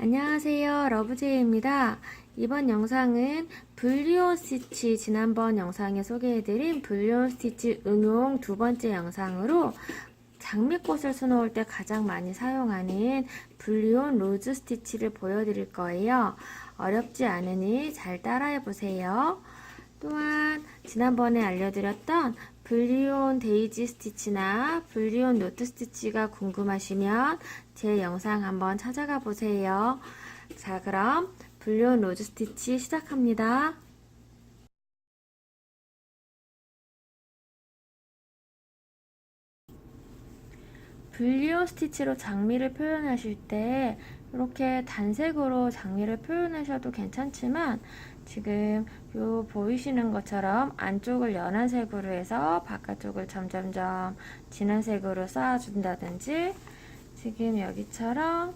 안녕하세요. 러브제이입니다. 이번 영상은 불리온 스티치 지난번 영상에 소개해드린 불리온 스티치 응용 두 번째 영상으로 장미꽃을 수놓을 때 가장 많이 사용하는 불리온 로즈 스티치를 보여드릴 거예요. 어렵지 않으니 잘 따라해 보세요. 또한 지난번에 알려드렸던 블리온 데이지 스티치나 블리온 노트 스티치가 궁금하시면 제 영상 한번 찾아가 보세요. 자, 그럼 블리온 로즈 스티치 시작합니다. 블리온 스티치로 장미를 표현하실 때 이렇게 단색으로 장미를 표현하셔도 괜찮지만 지금 요 보이시는 것처럼 안쪽을 연한 색으로 해서 바깥쪽을 점점점 진한 색으로 쌓아준다든지 지금 여기처럼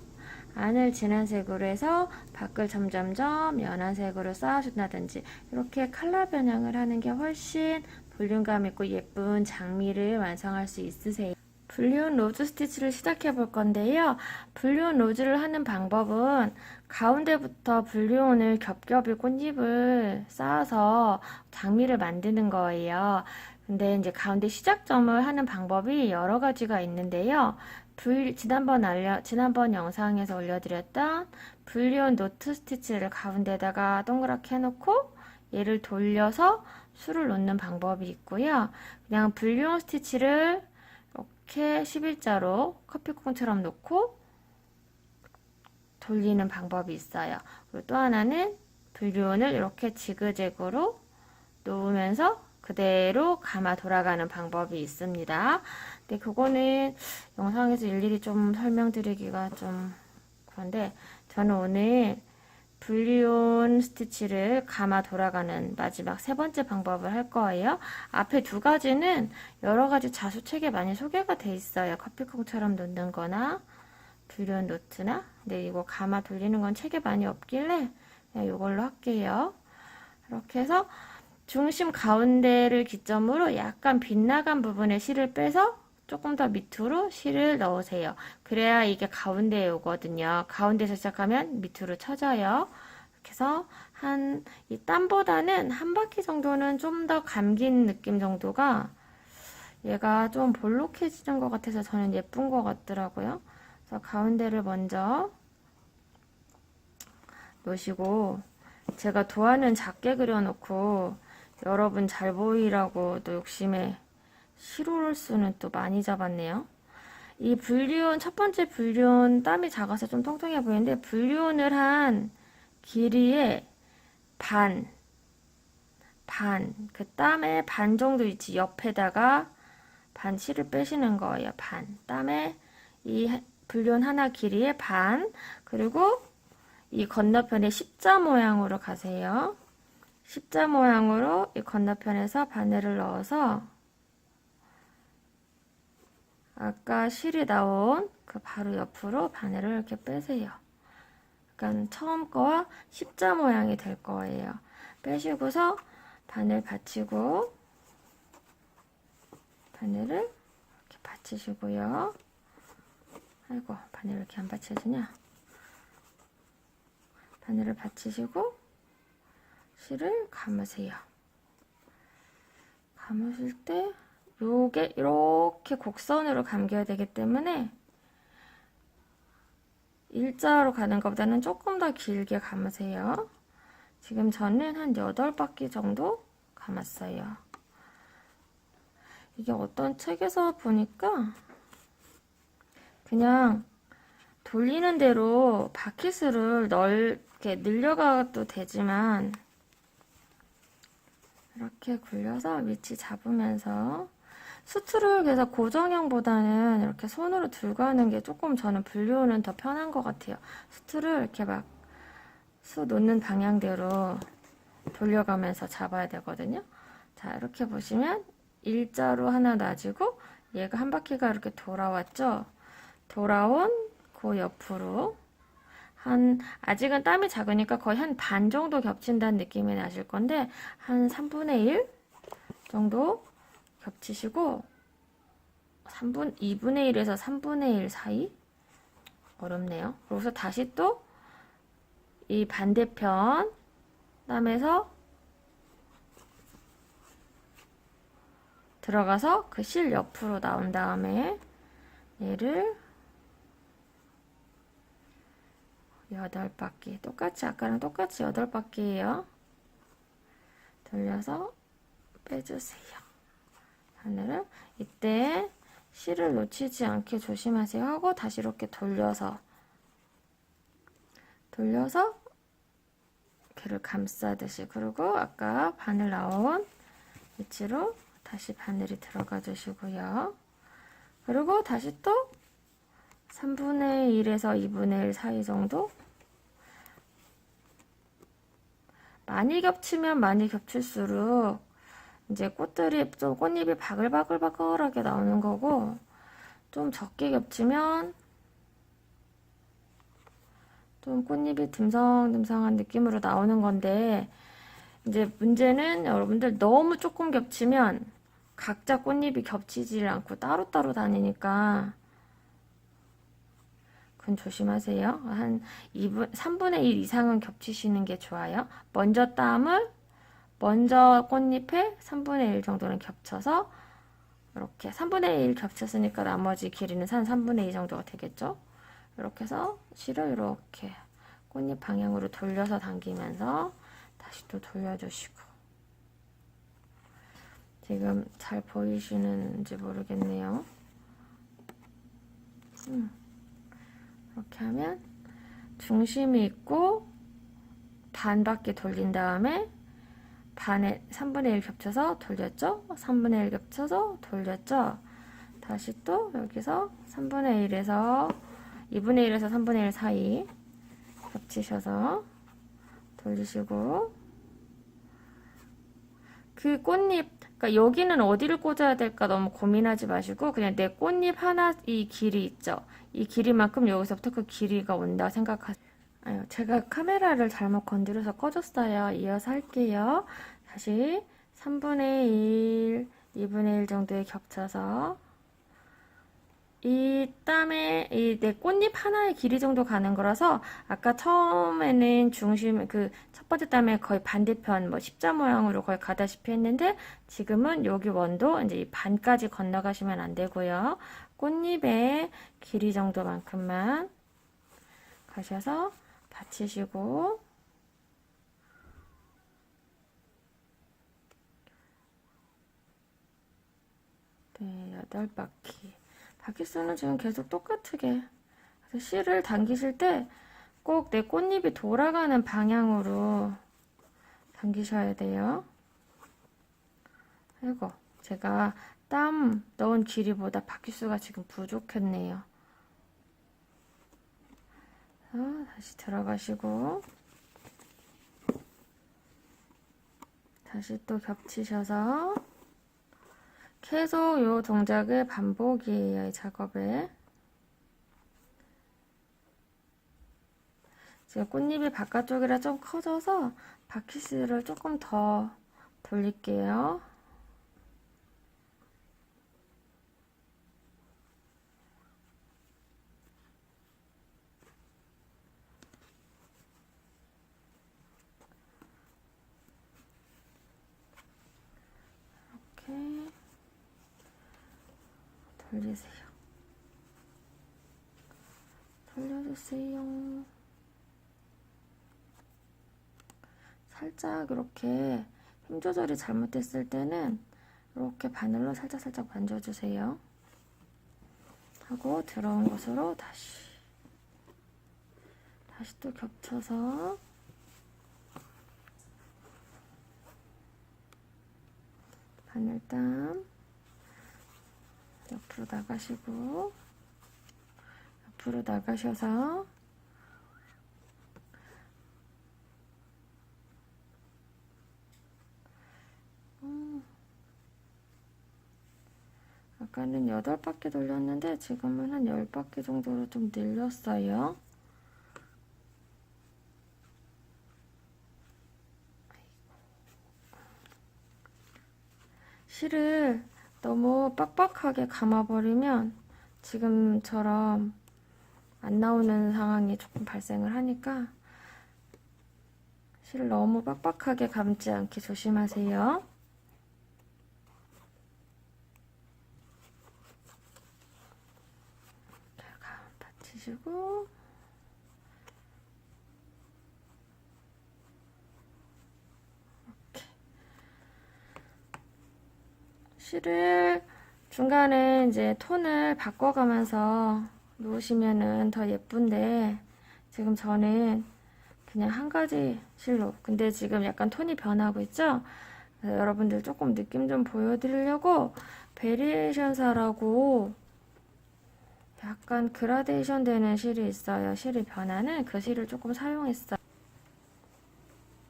안을 진한 색으로 해서 밖을 점점점 연한 색으로 쌓아준다든지 이렇게 컬러 변형을 하는 게 훨씬 볼륨감 있고 예쁜 장미를 완성할 수 있으세요. 블리온 로즈 스티치를 시작해 볼 건데요. 블리온 로즈를 하는 방법은 가운데부터 블리온을 겹겹이 꽃잎을 쌓아서 장미를 만드는 거예요. 근데 이제 가운데 시작점을 하는 방법이 여러 가지가 있는데요. 불, 지난번 알려, 지난번 영상에서 올려드렸던 블리온 노트 스티치를 가운데다가 동그랗게 해놓고 얘를 돌려서 술을 놓는 방법이 있고요. 그냥 블리온 스티치를 이렇게 11자로 커피콩처럼 놓고 돌리는 방법이 있어요. 그리고 또 하나는 불륜을 이렇게 지그재그로 놓으면서 그대로 감아 돌아가는 방법이 있습니다. 근데 그거는 영상에서 일일이 좀 설명드리기가 좀 그런데 저는 오늘 분리온 스티치를 감아 돌아가는 마지막 세 번째 방법을 할 거예요. 앞에 두 가지는 여러 가지 자수책에 많이 소개가 돼 있어요. 커피콩처럼 놓는 거나 분리온 노트나 근데 이거 감아 돌리는 건 책에 많이 없길래 그냥 이걸로 할게요. 이렇게 해서 중심 가운데를 기점으로 약간 빗나간 부분에 실을 빼서 조금 더 밑으로 실을 넣으세요. 그래야 이게 가운데에 오거든요. 가운데서 시작하면 밑으로 쳐져요. 해서 한, 이 땀보다는 한 바퀴 정도는 좀 더 감긴 느낌 정도가 얘가 좀 볼록해지는 것 같아서 저는 예쁜 것 같더라고요. 그래서 가운데를 먼저 놓으시고 제가 도안은 작게 그려놓고 여러분 잘 보이라고 또 욕심에 시로를 수는 또 많이 잡았네요. 이 분리온 첫 번째 분리온 땀이 작아서 좀 통통해 보이는데 분리온을 한 길이의 반, 반, 그 땀의 반 정도 있지 옆에다가 반 실을 빼시는 거예요. 반. 땀에 이 분리온 하나 길이의 반, 그리고 이 건너편에 십자 모양으로 가세요. 십자 모양으로 이 건너편에서 바늘을 넣어서 아까 실이 나온 그 바로 옆으로 바늘을 이렇게 빼세요. 그러니까 처음 거와 십자 모양이 될 거예요. 빼시고서 바늘 받치고 바늘을 이렇게 받치시고요. 아이고 바늘 왜 이렇게 안 받쳐지냐? 바늘을 받치시고 실을 감으세요. 감으실 때 요게 이렇게 곡선으로 감겨야 되기 때문에 일자로 가는 것보다는 조금 더 길게 감으세요. 지금 저는 한 8바퀴 정도 감았어요. 이게 어떤 책에서 보니까 그냥 돌리는 대로 바퀴수를 넓게 늘려가도 되지만 이렇게 굴려서 위치 잡으면서 수트를 그래서 고정형보다는 이렇게 손으로 들고 하는 게 조금 저는 분류는 더 편한 것 같아요. 수트를 이렇게 막 수 놓는 방향대로 돌려가면서 잡아야 되거든요. 자, 이렇게 보시면 일자로 하나 놔주고 얘가 한 바퀴가 이렇게 돌아왔죠? 돌아온 그 옆으로 한 아직은 땀이 작으니까 거의 한 반 정도 겹친다는 느낌이 나실 건데 한 3분의 1 정도 겹치시고 3분 2분의 1에서 3분의 1 사이 어렵네요. 그래서 다시 또 이 반대편 땀에서 들어가서 그 실 옆으로 나온 다음에 얘를 여덟 바퀴 똑같이 아까랑 똑같이 여덟 바퀴예요. 돌려서 빼주세요. 바늘을 이때 실을 놓치지 않게 조심하세요 하고 다시 이렇게 돌려서 돌려서 걔를 감싸듯이 그리고 아까 바늘 나온 위치로 다시 바늘이 들어가 주시고요. 그리고 다시 또 3분의 1에서 2분의 1 사이 정도 많이 겹치면 많이 겹칠수록 이제 꽃들이 좀 꽃잎이 바글바글바글하게 나오는 거고 좀 적게 겹치면 좀 꽃잎이 듬성듬성한 느낌으로 나오는 건데 이제 문제는 여러분들 너무 조금 겹치면 각자 꽃잎이 겹치질 않고 따로따로 다니니까 그건 조심하세요. 한 2분, 3분의 1 이상은 겹치시는 게 좋아요. 먼저 땀을 먼저 꽃잎에 3분의 1 정도는 겹쳐서 이렇게 3분의 1 겹쳤으니까 나머지 길이는 한 3분의 2 정도가 되겠죠. 이렇게 해서 실을 이렇게 꽃잎 방향으로 돌려서 당기면서 다시 또 돌려주시고 지금 잘 보이시는지 모르겠네요. 음. 이렇게 하면 중심이 있고 반 바퀴 돌린 다음에 반에 3분의 1 겹쳐서 돌렸죠? 3분의 1 겹쳐서 돌렸죠? 다시 또 여기서 3분의 1에서 2분의 1에서 3분의 1 사이 겹치셔서 돌리시고 그 꽃잎 그러니까 여기는 어디를 꽂아야 될까 너무 고민하지 마시고 그냥 내 꽃잎 하나 이 길이 있죠. 이 길이만큼 여기서부터 그 길이가 온다 생각하세요. 아유, 제가 카메라를 잘못 건드려서 꺼졌어요. 이어서 할게요. 다시 3분의 1, 2분의 1 정도에 겹쳐서 이 땀에 이 내 꽃잎 하나의 길이 정도 가는 거라서 아까 처음에는 중심 그 첫 번째 땀에 거의 반대편 뭐 십자 모양으로 거의 가다시피 했는데 지금은 여기 원도 이제 이 반까지 건너가시면 안 되고요. 꽃잎의 길이 정도만큼만 가셔서 받치시고 네, 여덟 바퀴. 바퀴 수는 지금 계속 똑같게. 그래서 실을 당기실 때 꼭 내 꽃잎이 돌아가는 방향으로 당기셔야 돼요. 아이고, 제가 땀 넣은 길이보다 바퀴 수가 지금 부족했네요. 자, 다시 들어가시고 다시 또 겹치셔서 계속 이 동작의 반복이에요. 이 작업에. 지금 꽃잎이 바깥쪽이라 좀 커져서 바퀴스를 조금 더 돌릴게요. 이렇게 돌리세요. 돌려주세요. 살짝 이렇게 힘 조절이 잘못됐을 때는 이렇게 바늘로 살짝살짝 만져주세요. 하고 들어온 곳으로 다시 다시 또 겹쳐서 바늘땀 옆으로 나가시고 옆으로 나가셔서 음. 아까는 8바퀴 돌렸는데 지금은 한 10바퀴 정도로 좀 늘렸어요. 실을 너무 빡빡하게 감아버리면 지금처럼 안 나오는 상황이 조금 발생을 하니까 실 너무 빡빡하게 감지 않게 조심하세요. 자, 감 받치시고 실을 중간에 이제 톤을 바꿔가면서 놓으시면은 더 예쁜데 지금 저는 그냥 한 가지 실로 근데 지금 약간 톤이 변하고 있죠? 여러분들 조금 느낌 좀 보여드리려고 베리에이션 사라고 약간 그라데이션 되는 실이 있어요. 실이 변하는 그 실을 조금 사용했어요.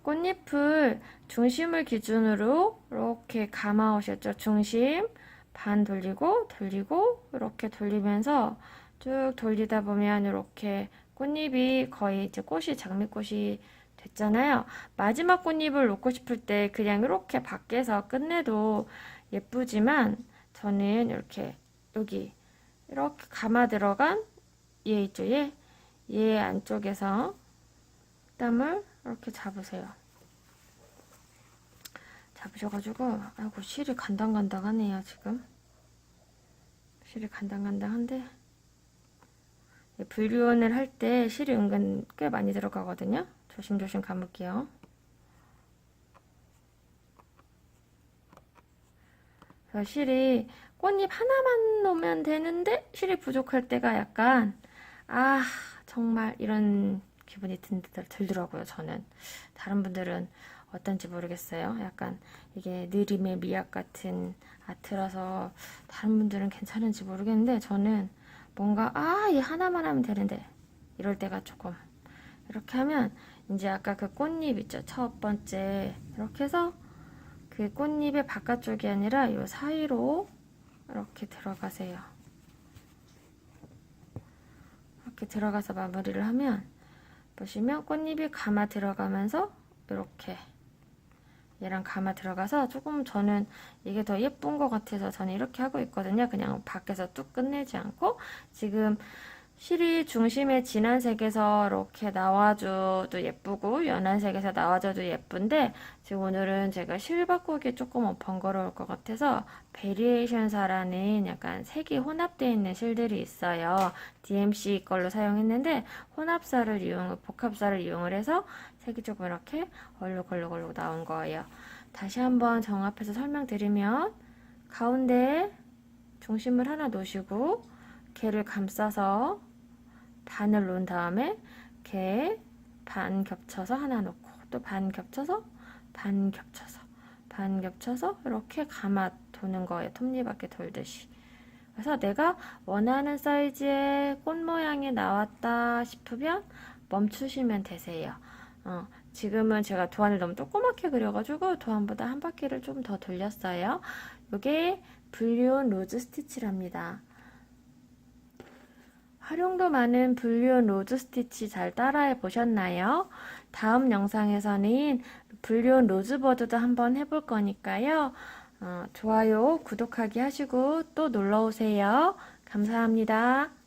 꽃잎을 중심을 기준으로 이렇게 감아 오셨죠. 중심 반 돌리고 돌리고 이렇게 돌리면서 쭉 돌리다 보면 이렇게 꽃잎이 거의 이제 꽃이 장미꽃이 됐잖아요. 마지막 꽃잎을 놓고 싶을 때 그냥 이렇게 밖에서 끝내도 예쁘지만 저는 이렇게 여기 이렇게 감아 들어간 얘 있죠 얘? 얘 안쪽에서 땀을 이렇게 잡으세요. 잡으셔가지고 아이고 실이 간당간당하네요 지금 실이 간당간당한데 분류원을 할 때 실이 은근 꽤 많이 들어가거든요. 조심조심 감을게요. 그래서 실이 꽃잎 하나만 놓으면 되는데 실이 부족할 때가 약간 아 정말 이런 기분이 든, 들더라고요 저는. 다른 분들은 어떤지 모르겠어요. 약간 이게 느림의 미학 같은 아트라서 다른 분들은 괜찮은지 모르겠는데 저는 뭔가 아 이 하나만 하면 되는데. 이럴 때가 조금. 이렇게 하면 이제 아까 그 꽃잎 있죠? 첫 번째. 이렇게 해서 그 꽃잎의 바깥쪽이 아니라 이 사이로 이렇게 들어가세요. 이렇게 들어가서 마무리를 하면 보시면 꽃잎이 감아 들어가면서 이렇게 얘랑 감아 들어가서 조금 저는 이게 더 예쁜 것 같아서 저는 이렇게 하고 있거든요. 그냥 밖에서 뚝 끝내지 않고 지금 실이 중심에 진한 색에서 이렇게 나와줘도 예쁘고 연한 색에서 나와줘도 예쁜데 지금 오늘은 제가 실 바꾸기 조금 번거로울 것 같아서 베리에이션사라는 약간 색이 혼합되어 있는 실들이 있어요. DMC 걸로 사용했는데 혼합사를 이용, 복합사를 이용을 해서 조금 이렇게 얼룩얼룩얼룩 나온 거예요. 다시 한번 정합해서 설명드리면 가운데 중심을 하나 놓으시고 걔를 감싸서 반을 놓은 다음에 걔반 겹쳐서 하나 놓고 또 반 겹쳐서 반 겹쳐서 반 겹쳐서 이렇게 감아 도는 거예요. 톱니바퀴 돌듯이. 그래서 내가 원하는 사이즈의 꽃 모양이 나왔다 싶으면 멈추시면 되세요. 어, 지금은 제가 도안을 너무 조그맣게 그려가지고 도안보다 한 바퀴를 좀 더 돌렸어요. 이게 불륜 로즈 스티치랍니다. 활용도 많은 불륜 로즈 스티치 잘 따라해 보셨나요? 다음 영상에서는 불륜 로즈버드도 한번 해볼 거니까요. 어, 좋아요, 구독하기 하시고 또 놀러 오세요. 감사합니다.